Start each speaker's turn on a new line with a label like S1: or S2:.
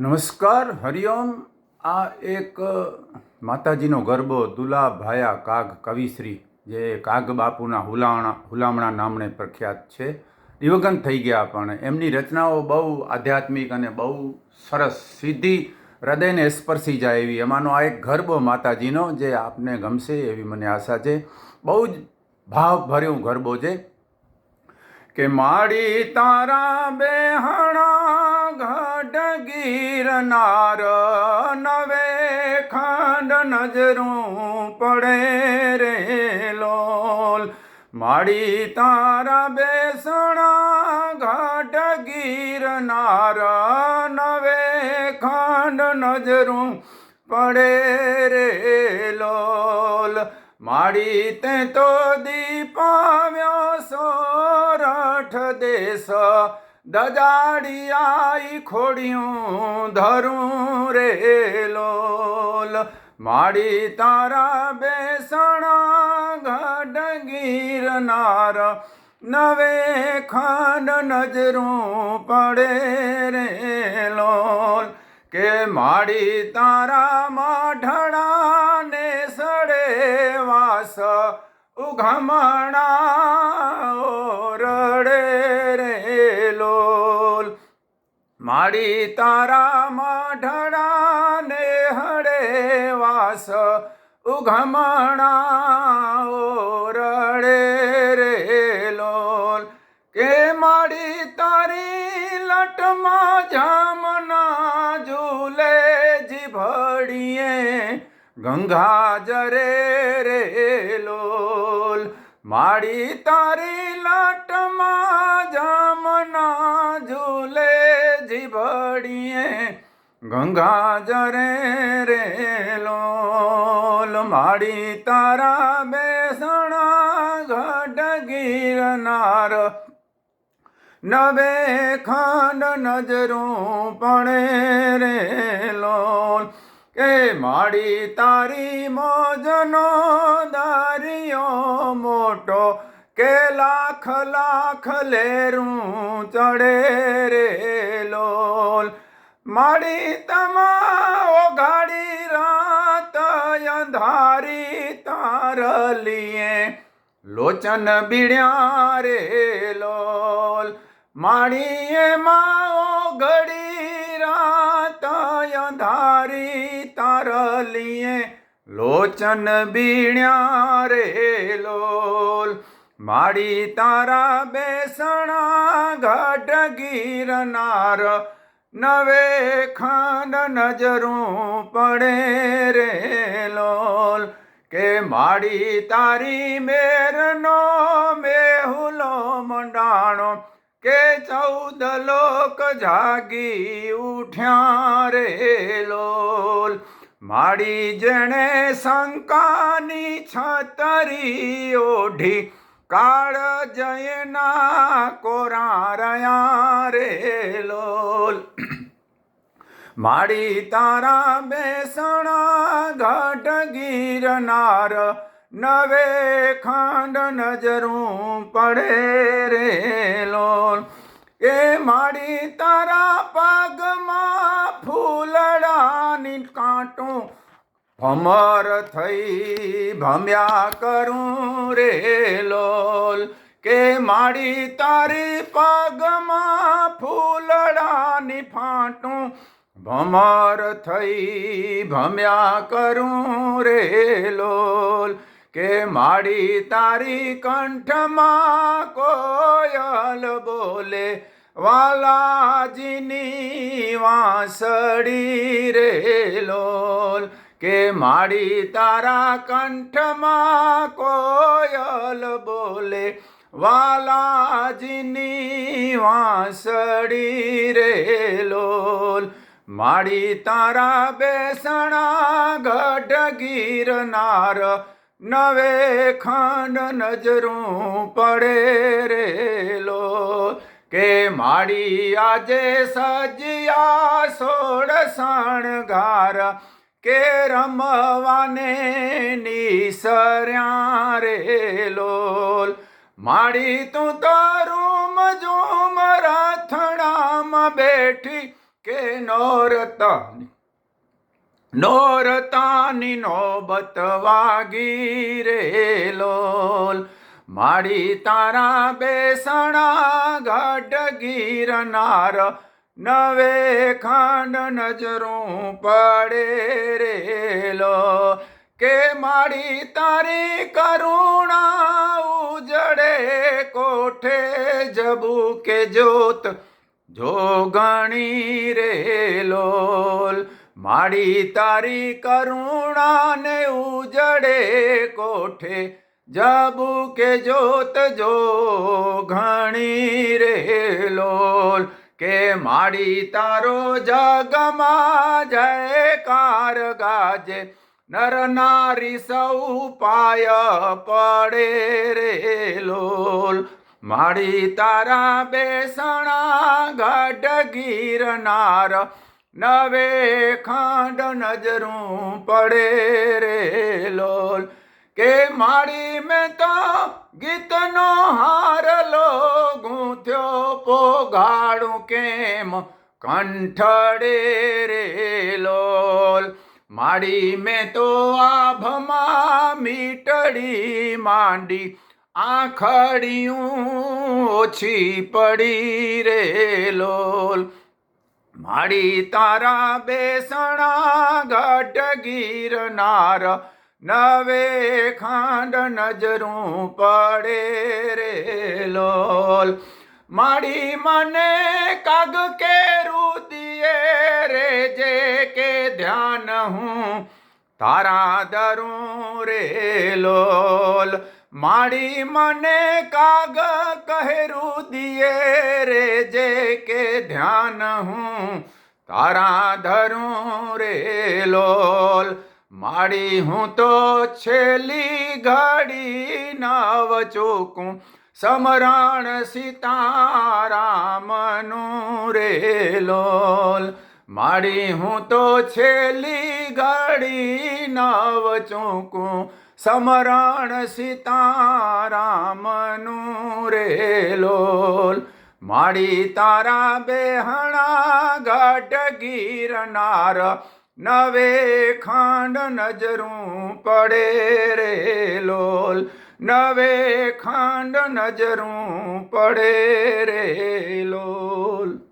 S1: નમસ્કાર, હરિઓમ. આ એક માતાજીનો ગરબો દુલા ભાયા કાગ કવિશ્રી, જે કાગ બાપુના હુલામણા હુલામણા નામણે પ્રખ્યાત છે. દિવગન થઈ ગયા પણ એમની રચનાઓ બહુ આધ્યાત્મિક અને બહુ સરસ સીધી હૃદયને સ્પર્શી જાય એવી. એમાંનો આ એક ગરબો માતાજીનો જે આપને ગમશે એવી મને આશા છે. બહુ જ ભાવભર્યું ગરબો છે. કે માડી તારા બેહણા ગીરનાર નવે ખાંડ નજરું પડે રે લોલ. માડી તારા બેસણા ઘાટ ગિરનાર નવે ખાંડ નજરું પડે રે લોલ. માડી તે તો દીપાવ્યો સોરઠ દેશ. દજાડી આઈ ખોડિયું ધરું રે લોલ. માડી તારા બેસણા ઘડ ગીરનાર નવે ખંડ નજરું પડે રે લોલ. કે માડી તારા માઢણાને સડે વાસ. ઉઘમણા માડી તારા માઢણાને હડે વાસ ઉઘમણા રડે રે લોલ. કે માડી તારી લટમાં જામના ઝૂલે જીભડીએ, ગંગા જરે રે લોલ. માડી તારી લાટમાં જીભડીએ ગંગા જરે રે લોલ માડી તારા બેસણા ઘટ ગીરનાર. નવે ખંડ નજરું પડે રે લોલ કે માડી તારી મોજનો દારિયો મોટો કે લાખ લાખ લેરું ચડે રે લોલ. માડી તમા ગાડી રાત અંધારી તારલીએ લોચન બીડ્યા રે લોલ. માણીએ માઓ ઘડી રાત અંધારી તારલીએ લોચન બીણ્યા રે લોલ. માડી તારા બેસણા ઘટ ગીરનાર નવે ખંડ નજરું પડે રે લોલ, કે માડી તારી મેરનો મેહુલો મંડાણો, કે ચૌદ લોક જાગી ઉઠ્યા રે લોલ. માડી જેણે શંકાની છતરી ઓઢી કાળ જયના કોરા રહ્યા રે લોલ. માડી તારા બેસણા ઘટ ગીરનાર, નવે ખાંડ નજરું પડે રે લોલ. એ માડી તારા પગમાં ફૂલડાની કાંટું ભમર થઈ ભમ્યા કરું રે લોલ, કે માડી તારી પગમાં ફૂલડાની ફાંટું. ભમર થઈ ભમ્યા કરું રે લોલ, કે માડી તારી કંઠમાં કોયલ બોલે. વાલાજીની વાંસળી રે લોલ કે માડી તારા કંઠમાં કોયલ બોલે, વાલાજીની વાંસડી રે લોલ. માડી તારા બેસણા ગઢ ગીરનાર નવે ખંડ નજરું પડે રે લો કે માડી આજે સજિયા સોળ શણગાર કે રમવાને નિસર્યા રે લોલ. માડી તું તારું મજુમ રાથણામાં બેઠી કે નોરતાની નોરતાની નોબત વાગી રે લોલ. માડી તારા બેસણા ગઢ ગીરનાર નવે ખાંડ નજરું પડે રેલો કે મારી તારી કરુણા ઉજડે કોઠે જબુ કે જોત જો ગણી રે લોલ માડી તારી કરુણાને ઉજડે કોઠે જબુ કે જોત જો ઘણી રે લોલ કે માડી તારો જગમાં જયકાર ગાજે. નર નારી સૌ પાય પડે રે લોલ. માડી તારા બેસણા ગઢ ગીરનાર. નવે ખાંડ નજરું પડે રે લોલ. કે માડી મેં તો ગીતનો હારલો ગૂંથ્યો પોગાડું કેમ? કંઠડે રે લોલ. માડી મેં તો આભમાં મીટડી માંડી. આખડિયું ઓછી પડી રે લોલ. માડી તારા બેસણા ઘટ ગીરનાર. નવે ખાંડ નજરું પડે રે લોલ. માડી મને કાગ કે દિયે રે જે કે ધ્યાન હું તારા દરું રે લોલ. માડી મને કાગ કહેરું દિયે રે જે કે ધ્યાન હું તારા ધરું રે લોલ. માડી હું તો છેલ્લી ઘડી નવ ચોકું સમરણ સીતારામનું રે લોલ. માડી હું તો છેલ્લી ઘડી નવ ચોકું સમરણ સીતારામનું રે લોલ. માડી તારા બેહણા ગઢ ગીરનાર. નવે ખાંડ નજરું પડે રે લોલ. નવે ખાંડ નજરું પડે રે લોલ.